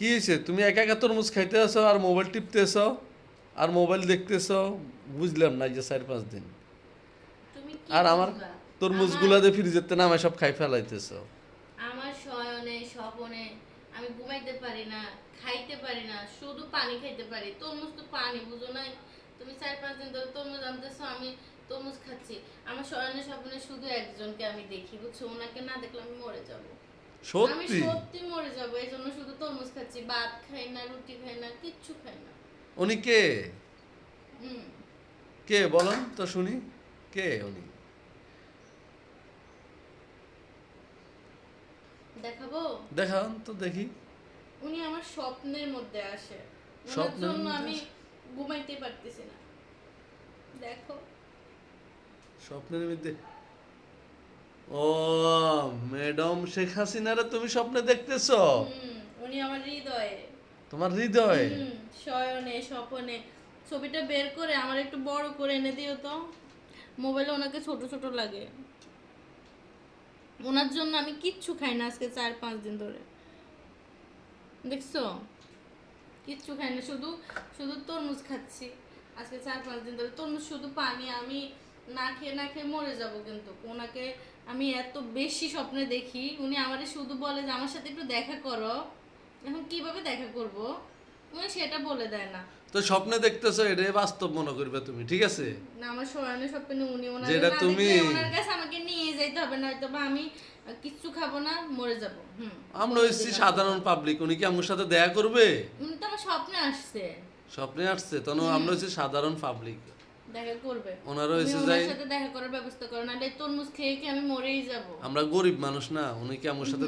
কি হয়েছে? তুমি একা একা তরমুজ খাইতে আসো আর মোবাইল টিপতেছ আর মোবাইল দেখতেছ বুঝলাম না যে চার পাঁচ দিন। তুমি আর আমার বুঝবা? তরমুজগুলা দিয়ে তে নামে সব খাই ফেলাইতেছ। আমার শয়নে স্বপনে আমি ঘুমাইতে পারি না খাইতে পারি না শুধু পানি খাইতে পারি। তরমুজ তো পানি বুঝো নাই? তুমি চার পাঁচ দিন ধরে তরমুজ আনতেছো আমি তরমুজ খাচ্ছি। আমার শয়নে স্বপ্নে শুধু একজনকে আমি দেখি বুঝছ? ওনাকে না দেখলে আমি মরে যাব। সত্যি? সত্যি মরে যাব এই জন্য শুধু তরমুজ খাচ্ছি ভাত খাই না রুটি খাই না কিচ্ছু খাই না। উনি কে? কে বলেন তো শুনি কে উনি? দেখাবো? দেখান তো দেখি। উনি আমার স্বপ্নের মধ্যে আসে। স্বপ্নের জন্য আমি ঘুমাইতে পারতেছি না। দেখো। স্বপ্নের মধ্যে ও ম্যাডাম শেখ হাসিনারে তুমি স্বপ্নে দেখতেছ? উনি আমার হৃদয়ে। তোমার হৃদয়? শয়নে স্বপনে। ছবিটা বের করে আমার একটু বড় করে এনে দিও তো। মোবাইলে ওনাকে ছোট ছোট লাগে। ওনার জন্য আমি কিচ্ছু খাই না আজকে চার পাঁচ দিন ধরে। দেখছ? কিচ্ছু খাই না শুধু শুধু তরমুজ খাচ্ছি। আজকে চার পাঁচ দিন ধরে তরমুজ শুধু পানি আমি না খেয়ে না খেয়ে মরে যাব কিন্তু। ওনাকে আমি এত বেশি স্বপ্নে দেখি উনি আমারে শুধু বলে যে আমার সাথে একটু দেখা করো। এখন কীভাবে দেখা করব? উনি সেটা বলে দেয় না। তো স্বপ্নে দেখতেছো এটাই বাস্তব মনে করবে তুমি ঠিক আছে? না আমার শয়নে স্বপ্নে উনি ওনার যেটা তুমি- ওনার কাছে আমাকে নিয়ে যাইতে হবে না হয়তো বা আমি কিচ্ছু খাব না মরে যাব। হুম। আমরা হচ্ছি সাধারণ পাবলিক উনি কি আমার সাথে দেখা করবে? উনি তো আমার স্বপ্নে আসছে। স্বপ্নে আসছে তখন আমরা হচ্ছে সাধারণ পাবলিক দেখা করবে। ওনারও সাথে দেখা করার ব্যবস্থা করো না তরমুজ খেয়ে কি আমি মরেই যাব? আমরা গরিব মানুষ না উনি কি আমার সাথে